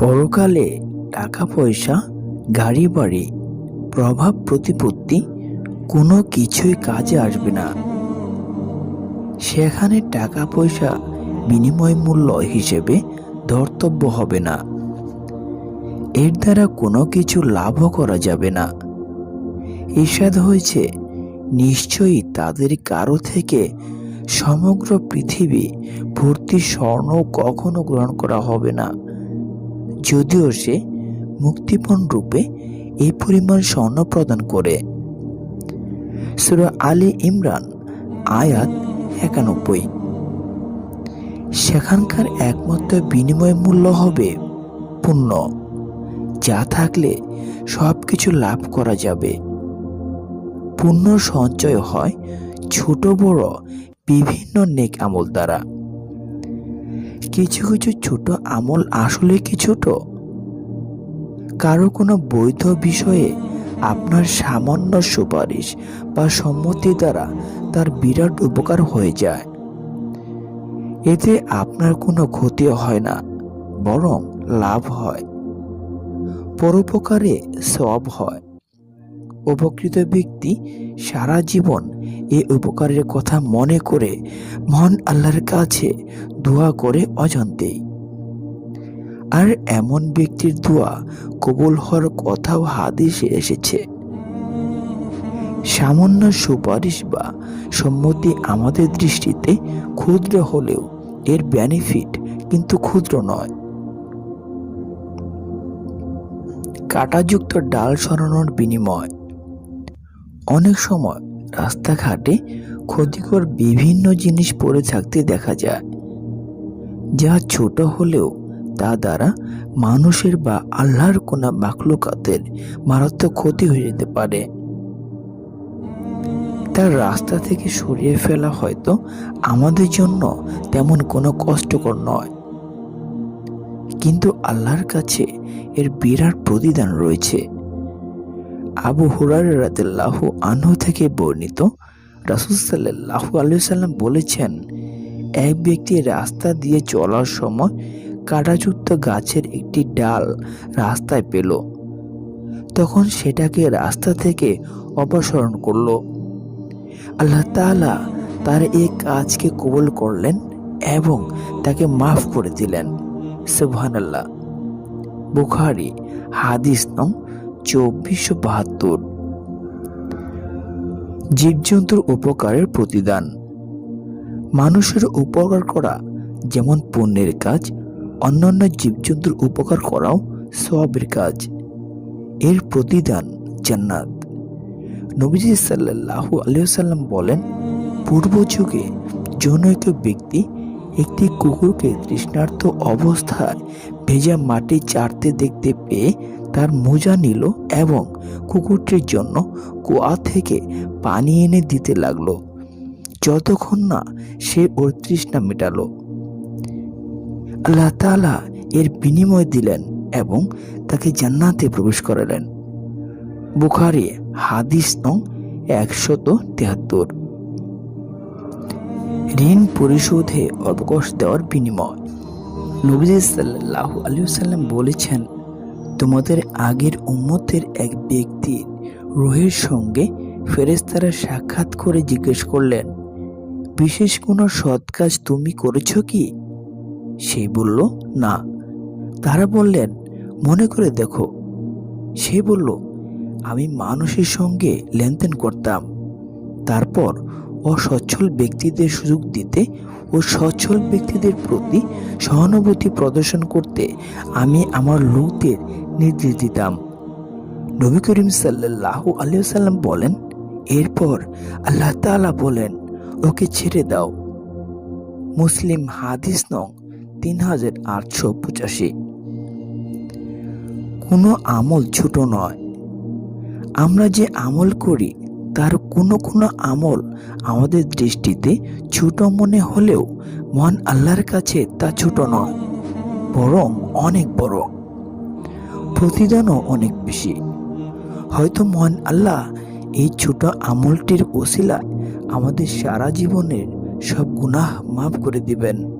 পরকালে টাকা পয়সা গাড়ি বাড়ি প্রভাব প্রতিপত্তি কোনো কিছুই কাজে আসবে না। সেখানে টাকা পয়সা বিনিময় মূল্য হিসেবে ধর্তব্য হবে না। এর দ্বারা কোনো কিছু লাভও করা যাবে না। ঈর্ষাদ হয়েছে, নিশ্চয়ই তাদের কারও থেকে সমগ্র পৃথিবী ভর্তি স্বর্ণ কখনো গ্রহণ করা হবে না। যদিও সে মুক্তিপণ রূপে এই পরিমাণ স্বর্ণ প্রদান করে। সুরা আলী ইমরান, আয়াত একানব্বই। সেখানকার একমাত্র বিনিময় মূল্য হবে পুণ্য, যা থাকলে সব কিছু লাভ করা যাবে। পুণ্য সঞ্চয় হয় ছোট বড় বিভিন্ন নেক আমল দ্বারা। কিছু কিছু ছোট আমল আসলে কি ছোট? কারও কোনো বৈধ বিষয়ে আপনার সামান্য সুপারিশ বা সম্মতি দ্বারা তার বিরাট উপকার হয়ে যায়। এতে আপনার কোনো ক্ষতি হয় না, বরং লাভ হয়। পরোপকারে সব হয়। উপকৃত ব্যক্তি সারা জীবন এই উপকারের কথা মনে করে মহান আল্লাহর কাছে দোয়া করে অজান্তেই আর এমন ব্যক্তির দোয়া কবুল হওয়ার কথাও হাদিসে এসেছে। সামান্য সুপারিশ বা সম্মতি আমাদের দৃষ্টিতে ক্ষুদ্র হলেও এর বেনিফিট কিন্তু ক্ষুদ্র নয়। কাঁটাযুক্ত ডাল সরানোর বিনিময়। অনেক সময় রাস্তাঘাটে ক্ষতিকর বিভিন্ন জিনিস পড়ে থাকতে দেখা যায়, যা ছোট হলেও তা দ্বারা মানুষের বা আল্লাহর কোনা মাখলুকাতের মারাত্মক ক্ষতি হয়ে যেতে পারে। তার রাস্তা থেকে সরিয়ে ফেলা হয়তো আমাদের জন্য তেমন কোনো কষ্টকর নয়। কিন্তু আল্লাহর কাছে এর বিরাট প্রতিদান রয়েছে। আবু হুরার রাদিল্লাহ আনহু থেকে বর্ণিত রাসুল সাল্লাহ আলুসাল্লাম বলেছেন, এক ব্যক্তি রাস্তা দিয়ে চলার সময় কাঁটাযুক্ত গাছের একটি ডাল রাস্তায় পেল। তখন সেটাকে রাস্তা থেকে অপসারণ করল। আল্লাহ তাআলা তার এই কাজকে কবুল করলেন এবং তাকে মাফ করে দিলেন। সুবহানাল্লাহ। বুখারি, হাদিস নং চব্বিশশো বাহাত্তর। জীবজন্তুর উপকারের প্রতিদান। মানুষের উপকার করা যেমন পুণ্যের কাজ, অন্যান্য জীবজন্তুর উপকার করাও সবের কাজ। এর প্রতিদান জান্নাত। নবীজি সাল্লাহু আলিয়াল্লাম বলেন, পূর্ব যুগে জনৈক ব্যক্তি একটি কুকুরকে তৃষ্ণার্ত অবস্থায় ভেজা মাটি চারতে দেখতে পেয়ে তার মোজা নিল এবং কুকুরটির জন্য কুয়া থেকে পানি এনে দিতে লাগল। যতক্ষণ না সে ওর তৃষ্ণা মেটালো। আল্লাহ তাআলা এর বিনিময় দিলেন এবং তাকে জান্নাতে প্রবেশ করালেন। বুখারি হাদিস নং একশত তেহাত্তর। ঋণ পরিশোধে অবকাশ দেওয়ার বিনিময়। নবীজ সাল্লাহ আলী সাল্লাম বলেছেন তোমাদের আগের উম্মতের এক ব্যক্তির রুহের সঙ্গে ফেরেস্তারা সাক্ষাৎ করে জিজ্ঞেস করলেন, বিশেষ কোনো সৎ কাজ তুমি করেছ কি? সে বলল, না। তারা বললেন, মনে করে দেখো। সে বলল, আমি মানুষের সঙ্গে লেনদেন করতাম। তারপর অসচ্ছল ব্যক্তিদের সুযোগ দিতে ও সচ্ছল ব্যক্তিদের প্রতি সহানুভূতি প্রদর্শন করতে আমি আমার লোকদের নির্দেশ দিতাম। নবী করিম সাল্লাহ আলিয়াল্লাম বলেন, এরপর আল্লাহ তাআলা বলেন, ওকে ছেড়ে দাও। মুসলিম হাদিস নং তিন হাজার আটশো পঁচাশি। কোনো আমল ছোট নয়। আমরা যে আমল করি তার কোনো কোনো আমল আমাদের দৃষ্টিতে ছোট মনে হলেও মহান আল্লাহর কাছে তা ছোট নয়, বরং অনেক বড়। প্রতিদানও অনেক বেশি। হয়তো মহান আল্লাহ এই ছোট আমলটির ওসিলায় আমাদের সারা জীবনের সব গুনাহ মাফ করে দিবেন।